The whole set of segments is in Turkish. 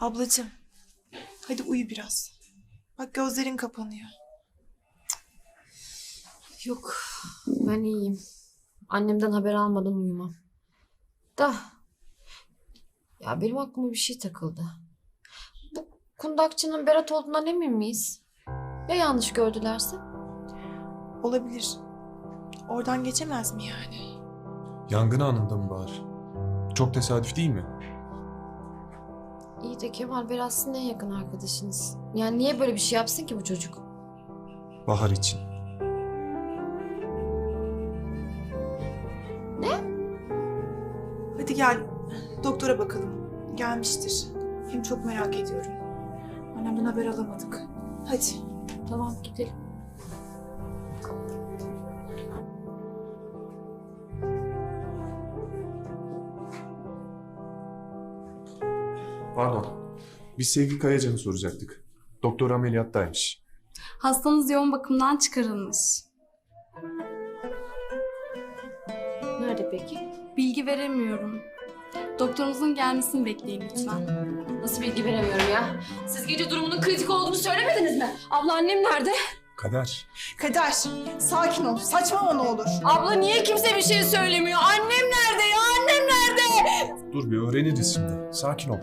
Ablacığım, hadi uyu biraz. Bak gözlerin kapanıyor. Yok ben iyiyim. Annemden haber almadan uyumam. Da ya benim aklıma bir şey takıldı. Bu kundakçının Berat olduğundan emin miyiz? Ya yanlış gördülerse? Olabilir. Oradan geçemez mi yani? Yangın anında mı Bahar? Çok tesadüf değil mi? İyi de Kemal Berat sizin en yakın arkadaşınız. Yani niye böyle bir şey yapsın ki bu çocuk? Bahar için. Hadi gel, doktora bakalım. Gelmiştir. Hem çok merak ediyorum. Annemden haber alamadık. Hadi. Tamam gidelim. Pardon. Biz Sevgi Kayacan'ı soracaktık. Doktor ameliyattaymış. Hastanız yoğun bakımdan çıkarılmış. Nerede peki? Bilgi veremiyorum. Doktorunuzun gelmesini bekleyin lütfen. Nasıl bilgi veremiyorum ya? Siz gece durumunun kritik olduğunu söylemediniz mi? Abla annem nerede? Kader. Kader, sakin ol. Saçmalama ne olur. Abla niye kimse bir şey söylemiyor? Annem nerede ya? Annem nerede? Dur bir öğreniriz şimdi. Sakin ol.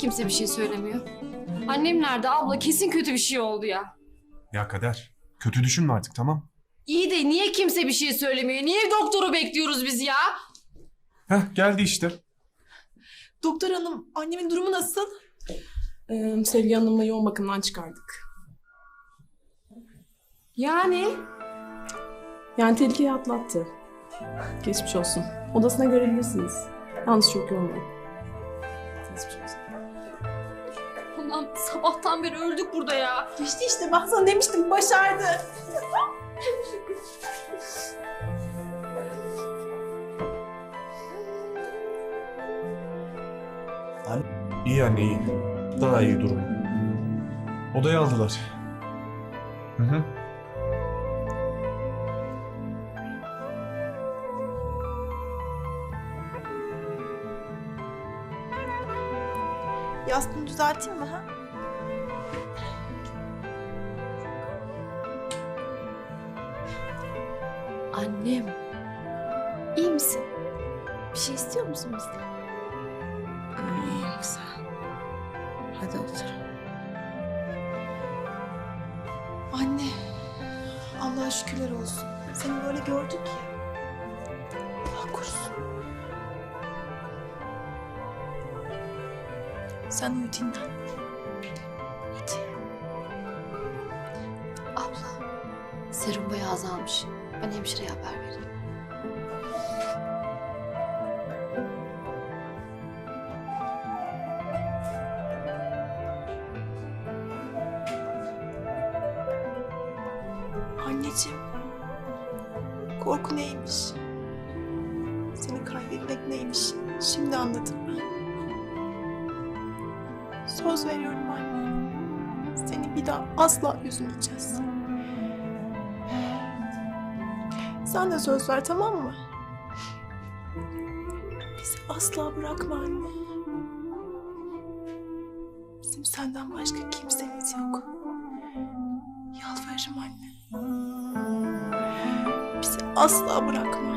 Kimse bir şey söylemiyor? Annem nerede abla? Kesin kötü bir şey oldu ya. Ya Kader. Kötü düşünme artık tamam. İyi de niye kimse bir şey söylemiyor? Niye doktoru bekliyoruz biz ya? Heh geldi işte. Doktor hanım, annemin durumu nasıl? Ee, Sevgi Hanım'la yoğun bakımdan çıkardık. Yani? Yani tehlikeyi atlattı. Geçmiş olsun. Odasına görebilirsiniz. Yalnız çok yoğun. Geçmiş olsun. Ulan sabahtan beri öldük burada ya. Geçti işte. Ben sana demiştim, başardı. İyi anne iyi. Daha iyi durum. Odaya aldılar. Hı hı. Yastığını düzelteyim mi ha? Annem. İyi misin? Bir şey istiyor musun bizden? İyiyim güzel. Hadi otur. Anne, Allah'a şükürler olsun. Seni böyle gördük ya. Sen uyu dinlen. Hadi. Abla. Serum bayağı azalmış. Ben hemşireye haber vereyim. Anneciğim. Korku neymiş? Seni kaybetmek neymiş? Şimdi anladım ben. Söz veriyorum anne. Seni bir daha asla üzmeyeceğiz. Sen de söz ver tamam mı? Bizi asla bırakma anne. Bizim senden başka kimsemiz yok. Yalvarırım anne. Bizi asla bırakma.